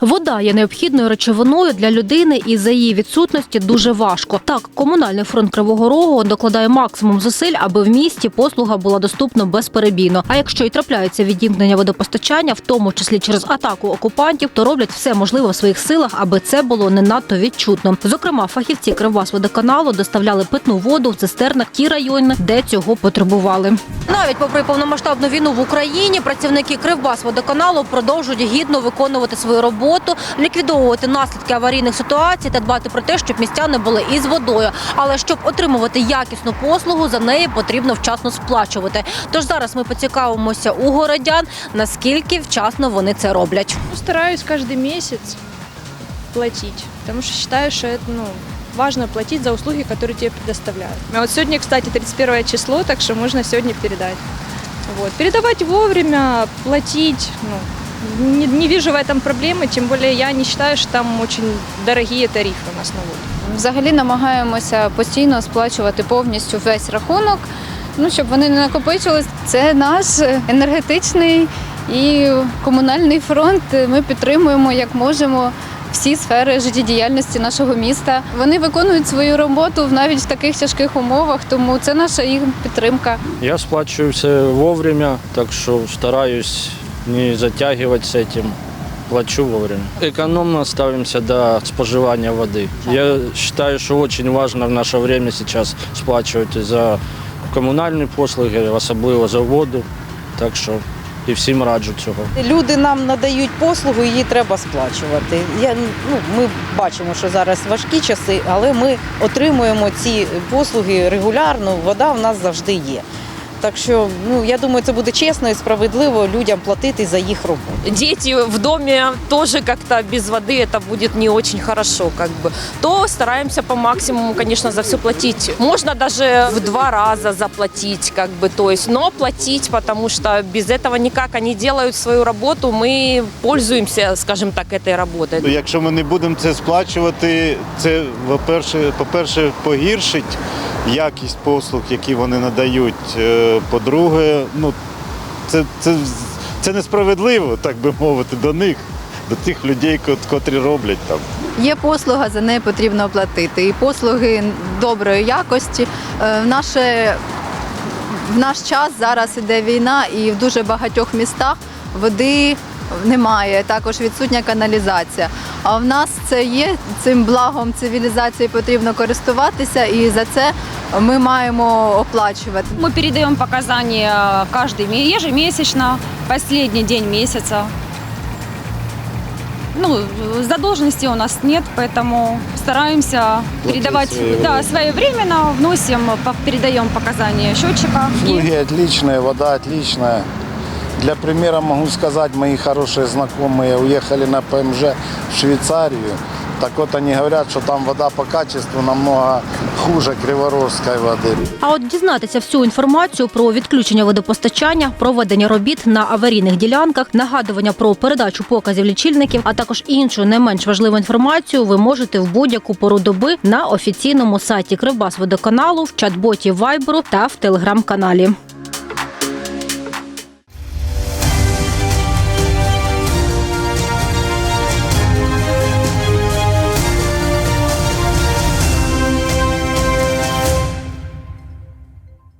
Вода є необхідною речовиною для людини, і за її відсутності дуже важко. Так, комунальний фронт Кривого Рогу докладає максимум зусиль, аби в місті послуга була доступна безперебійно. А якщо й трапляється відімкнення водопостачання, в тому числі через атаку окупантів, то роблять все можливе в своїх силах, аби це було не надто відчутно. Зокрема, фахівці Кривбасводоканалу доставляли питну воду в цистернах ті райони, де цього потребували. Навіть попри повномасштабну війну в Україні, працівники Кривбасводоканалу продовжують гідно виконувати свою роботу, ліквідовувати наслідки аварійних ситуацій та дбати про те, щоб містяни були із водою. Але щоб отримувати якісну послугу, за неї потрібно вчасно сплачувати. Тож зараз ми поцікавимося у городян, наскільки вчасно вони це роблять. Ну, Стараюсь каждый месяц платить, потому что считаю, что это ну, важно платить за услуги, которые тебе предоставляют. А вот сегодня, кстати, 31 число, так что можно сегодня передать. Вот. Передавать вовремя, платить, ну, не, не вижу в этом проблемы, тем более я не считаю, что там очень дорогие тарифы у нас на воду. Взагалі намагаємося постійно сплачувати повністю весь рахунок, ну щоб вони не накопичились. Це наш енергетичний і комунальний фронт. Ми підтримуємо як можемо. Всі сфери життєдіяльності нашого міста вони виконують свою роботу в навіть в таких тяжких умовах, тому це наша їх підтримка. Я сплачиваю все вовремя, так что стараюсь не затягивать с этим. Плачу вовремя. Экономно ставимся до споживания воды. Я считаю, что очень важно в наше время сейчас сплачивать за комунальні послуги, особливо за воду. Так що і всім раджу цього. Люди нам надають послугу, її треба сплачувати. Я, ну, ми бачимо, що зараз важкі часи, але ми отримуємо ці послуги регулярно, вода в нас завжди є. Так що ну, я думаю, це буде чесно і справедливо людям платити за їх роботу. дети в доме тоже как-то без воды это будет не очень хорошо, как бы, то стараемся по максимуму, конечно, за все платить. Можно даже в два раза заплатить, как бы, то есть, но платить, потому что без этого никак они делают свою работу, мы пользуемся, скажем так, этой работой. Ну, Якщо ми не будемо це сплачувати, це по-перше, по-перше, погіршить якість послуг, які вони надають. Е, По-друге, ну це, це, це несправедливо, так би мовити, до них, до тих людей, котрі роблять там. Є послуга, за неї потрібно оплатити. І послуги доброї якості. Е, наше, в наш час зараз іде війна, і в дуже багатьох містах води немає. Також відсутня каналізація. А в нас це є цим благом цивілізації потрібно користуватися, і за це ми маємо оплачувати. Мы передаем показания каждый ме- ежемесячно, последний день месяца. Ну, задолженности у нас нет, поэтому стараемся передавать своевременно. да, своевременно, вносим, передаем показания счетчика. И- Услуги отличные, вода отличная. Для примера могу сказать, мои хорошие знакомые уехали на ПМЖ в Швейцарию. Так вот они говорят, что там вода по качеству намного хуже криворожской воды. А от дізнатися всю інформацію про відключення водопостачання, проведення робіт на аварійних ділянках, нагадування про передачу показів лічильників, а також іншу не менш важливу інформацію ви можете в будь-яку пору доби на офіційному сайті Кривбасводоканалу, в чат-боті Вайберу та в телеграм-каналі.